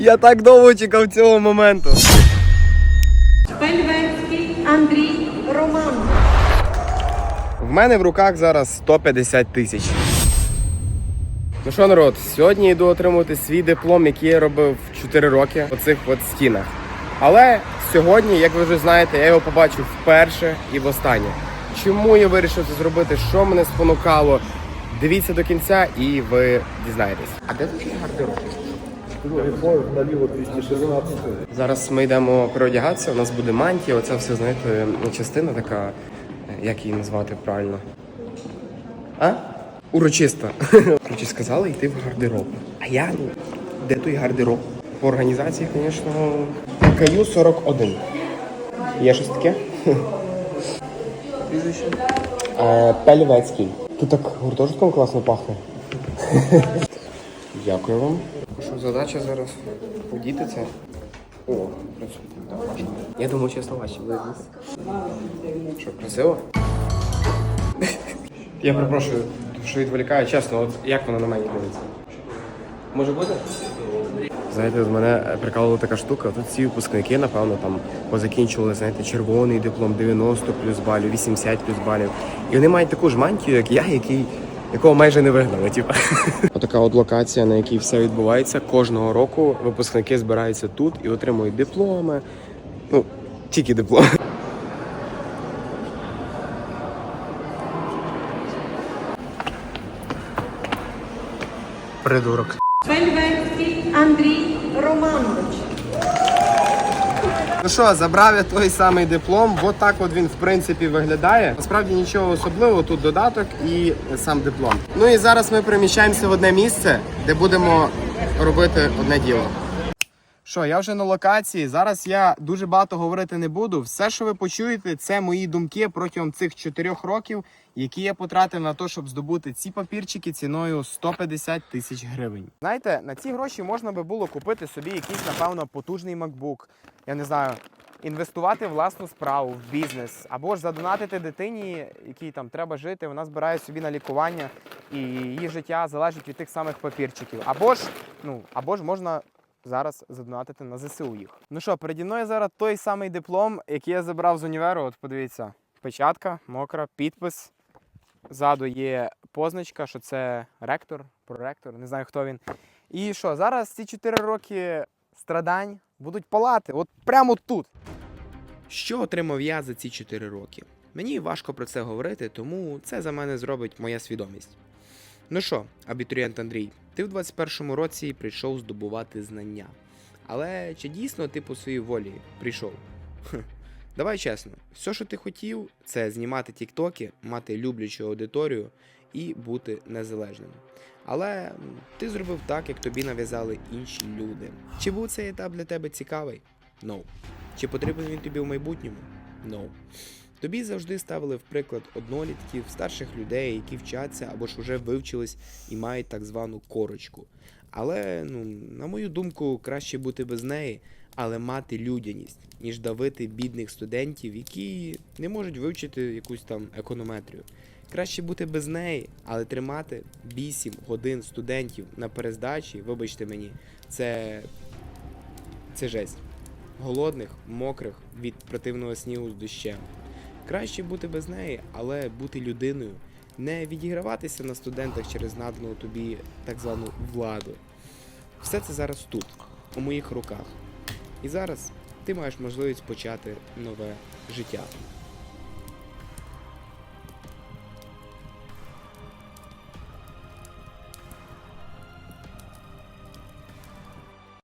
Я так довго чекав цього моменту. Пельвецький Андрій Романович. В мене в руках зараз 150 тисяч. Ну що, народ, сьогодні йду отримувати свій диплом, який я робив 4 роки по цих от стінах. Але сьогодні, як ви вже знаєте, я його побачив вперше і востаннє. Чому я вирішив це зробити? Що мене спонукало? Дивіться до кінця і ви дізнаєтесь. А де тут є гардероб? Зараз ми йдемо переодягатися, у нас буде мантія, оця все, знаєте, частина така, як її назвати правильно? А? Урочиста. Короче, сказали йти в гардероб. А я, ну, де той гардероб? По організації, звісно, КЮ 41. Є щось таке? Прізвище? Е, Тут так гуртожитком класно пахне. Дякую вам. Задача зараз? Подіти це. О, так важко. Я думаю, чесно, ваші видно. Що, красиво? Я перепрошую, що відволікаю, чесно, от як вона на мене дивиться? Може бути? Знаєте, з мене прикалувала така штука. Тут всі випускники, напевно, там позакінчували, знаєте, червоний диплом 90 плюс балів, 80 плюс балів. І вони мають таку ж мантію, як я, який, якого майже не вигнали. Типу. Отака от локація, на якій все відбувається. Кожного року випускники збираються тут і отримують дипломи. Ну, тільки дипломи. Придурок. Пельвецький Андрій Романович. Ну що, забрав я той самий диплом. От так от він в принципі виглядає. Насправді нічого особливого, тут додаток і сам диплом. Ну і зараз ми переміщаємося в одне місце, де будемо робити одне діло. Що, я вже на локації. Зараз я дуже багато говорити не буду. Все, що ви почуєте, це мої думки протягом цих чотирьох років, які я потратив на те, щоб здобути ці папірчики ціною 150 тисяч гривень. Знаєте, на ці гроші можна би було купити собі якийсь, напевно, потужний MacBook. Я не знаю, інвестувати в власну справу, в бізнес, або ж задонатити дитині, якій там треба жити. Вона збирає собі на лікування, і її життя залежить від тих самих папірчиків. Або ж, ну, або ж можна зараз задонатити на ЗСУ їх. Ну що, переді мною зараз той самий диплом, який я забрав з універу. От подивіться, печатка, мокра, підпис. Ззаду є позначка, що це ректор, проректор, не знаю хто він. І що, зараз ці 4 роки страдань будуть палати, от прямо тут. Що отримав я за ці 4 роки? Мені важко про це говорити, тому це за мене зробить моя свідомість. Ну що, абітурієнт Андрій, ти в 21-му році прийшов здобувати знання. Але чи дійсно ти по своїй волі прийшов? Хм. Давай чесно, все, що ти хотів, це знімати тіктоки, мати люблячу аудиторію і бути незалежним. Але ти зробив так, як тобі нав'язали інші люди. Чи був цей етап для тебе цікавий? No. Чи потрібен він тобі в майбутньому? No. Тобі завжди ставили в приклад однолітків, старших людей, які вчаться або ж уже вивчились і мають так звану корочку. Але, ну, на мою думку, краще бути без неї, але мати людяність, ніж давити бідних студентів, які не можуть вивчити якусь там економетрію. Краще бути без неї, але тримати 8 годин студентів на перездачі, вибачте мені, це. це жесть. Голодних, мокрих від противного снігу з дощем. Краще бути без неї, але бути людиною, не відіграватися на студентах через надану тобі так звану владу. Все це зараз тут, у моїх руках. І зараз ти маєш можливість почати нове життя.